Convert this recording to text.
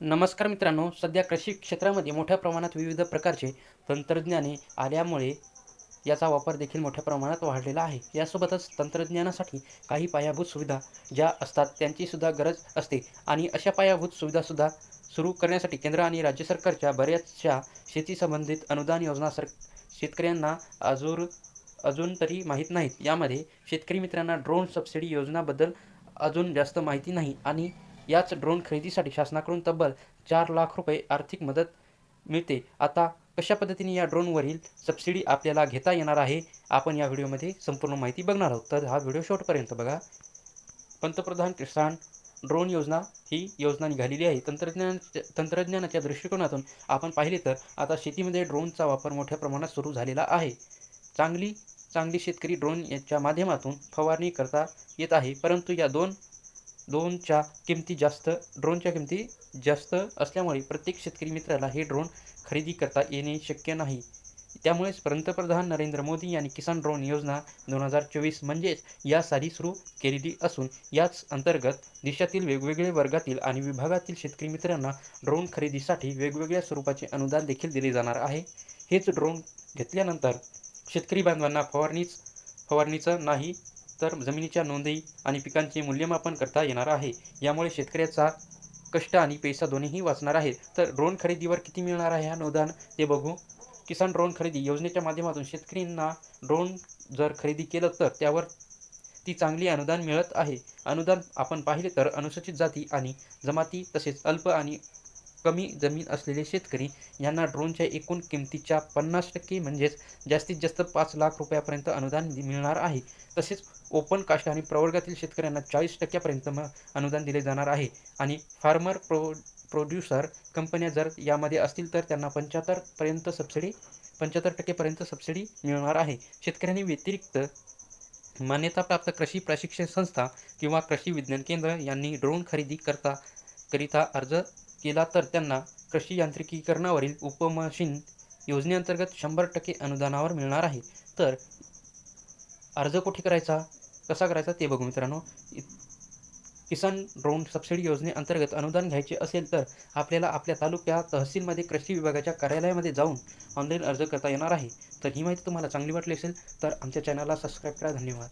नमस्कार मित्रांनो सध्या कृषी क्षेत्रामध्ये मोठ्या प्रमाणात विविध प्रकारचे तंत्रज्ञाने आल्यामुळे याचा वापर देखील मोठ्या प्रमाणात वाढलेला आहे. यासोबतच तंत्रज्ञानासाठी काही पायाभूत सुविधा ज्या असतात त्यांचीसुद्धा गरज असते आणि अशा पायाभूत सुविधासुद्धा सुरू करण्यासाठी केंद्र आणि राज्य सरकारच्या बऱ्याचशा शेती संबंधित अनुदान योजना सर शेतकऱ्यांना अजून अजून तरी माहीत नाहीत. यामध्ये शेतकरी मित्रांना ड्रोन सबसिडी योजनाबद्दल अजून जास्त माहिती नाही आणि याच ड्रोन खरेदीसाठी शासनाकडून तब्बल चार लाख रुपये आर्थिक मदत मिळते. आता कशा पद्धतीने या ड्रोनवरील सबसिडी आपल्याला घेता येणार आहे? आपण या व्हिडिओमध्ये संपूर्ण माहिती बघणार आहोत. तर हा व्हिडिओ शेवटपर्यंत बघा. पंतप्रधान किसान ड्रोन योजना ही योजना निघालेली आहे. तंत्रज्ञान तंत्रज्ञानाच्या दृष्टिकोनातून आपण पाहिले तर आता शेतीमध्ये ड्रोनचा वापर मोठ्या प्रमाणात सुरू झालेला आहे. चांगली चांगली शेतकरी ड्रोन याच्या माध्यमातून फवारणी करता येत आहे. परंतु या दोन दोनच्या किमती जास्त ड्रोनच्या किमती जास्त असल्यामुळे प्रत्येक शेतकरी मित्राला हे ड्रोन खरेदी करता येणे शक्य नाही. त्यामुळेच पंतप्रधान नरेंद्र मोदी यांनी किसान ड्रोन योजना दोन हजार चोवीस म्हणजेच या साली सुरू केलेली असून याच अंतर्गत देशातील वेगवेगळे वर्गातील आणि विभागातील शेतकरी मित्रांना ड्रोन खरेदीसाठी वेगवेगळ्या स्वरूपाचे अनुदान देखील दिले जाणार आहे. हेच ड्रोन घेतल्यानंतर शेतकरी बांधवांना फवारणीच फवारणीचं नाही तर जमिनीच्या नोंदी आणि पिकांचे मूल्यमापन करता येणार आहे. यामुळे शेतकऱ्याचा कष्ट आणि पैसा दोन्हीही वाचणार आहे तर ड्रोन खरेदीवर किती मिळणार आहे अनुदान? ते बघू. किसान ड्रोन खरेदी योजनेच्या माध्यमातून शेतकऱ्यांना ड्रोन जर खरेदी केलं तर त्यावर ती चांगली अनुदान मिळत आहे. अनुदान आपण पाहिले तर अनुसूचित जाती आणि जमाती तसेच अल्प आणि कमी जमीन असलेले शेतकरी यांना ड्रोनच्या एकूण किमतीच्या पन्नास टक्के म्हणजेच जास्तीत जास्त पाच लाख रुपयापर्यंत अनुदान मिळणार आहे. तसेच ओपन कास्ट आणि प्रवर्गातील शेतकऱ्यांना चाळीस टक्क्यापर्यंत म अनुदान दिले जाणार आहे. आणि फार्मर प्रो प्रोड्युसर कंपन्या जर यामध्ये असतील तर त्यांना पंच्याहत्तरपर्यंत सबसिडी पंच्याहत्तर टक्केपर्यंत सबसिडी मिळणार आहे. शेतकऱ्यांनी व्यतिरिक्त मान्यताप्राप्त कृषी प्रशिक्षण संस्था किंवा कृषी विज्ञान केंद्र यांनी ड्रोन खरेदी करता करिता अर्ज केला तर त्यांना कृषी यांत्रिकीकरणावरील उपमशीन योजनेअंतर्गत शंभर टक्के अनुदानावर मिळणार आहे. तर अर्ज कुठे करायचा? कसा करायचा ते बघू मित्रांनो. किसान ड्रोन सबसिडी योजनेअंतर्गत अनुदान घ्यायचे असेल तर आपल्याला आपल्या तालुक्या तहसीलमध्ये कृषी विभागाच्या कार्यालयामध्ये जाऊन ऑनलाईन अर्ज करता येणार आहे. तर ही माहिती तुम्हाला चांगली वाटली असेल तर आमच्या चॅनलला सबस्क्राईब करा. धन्यवाद.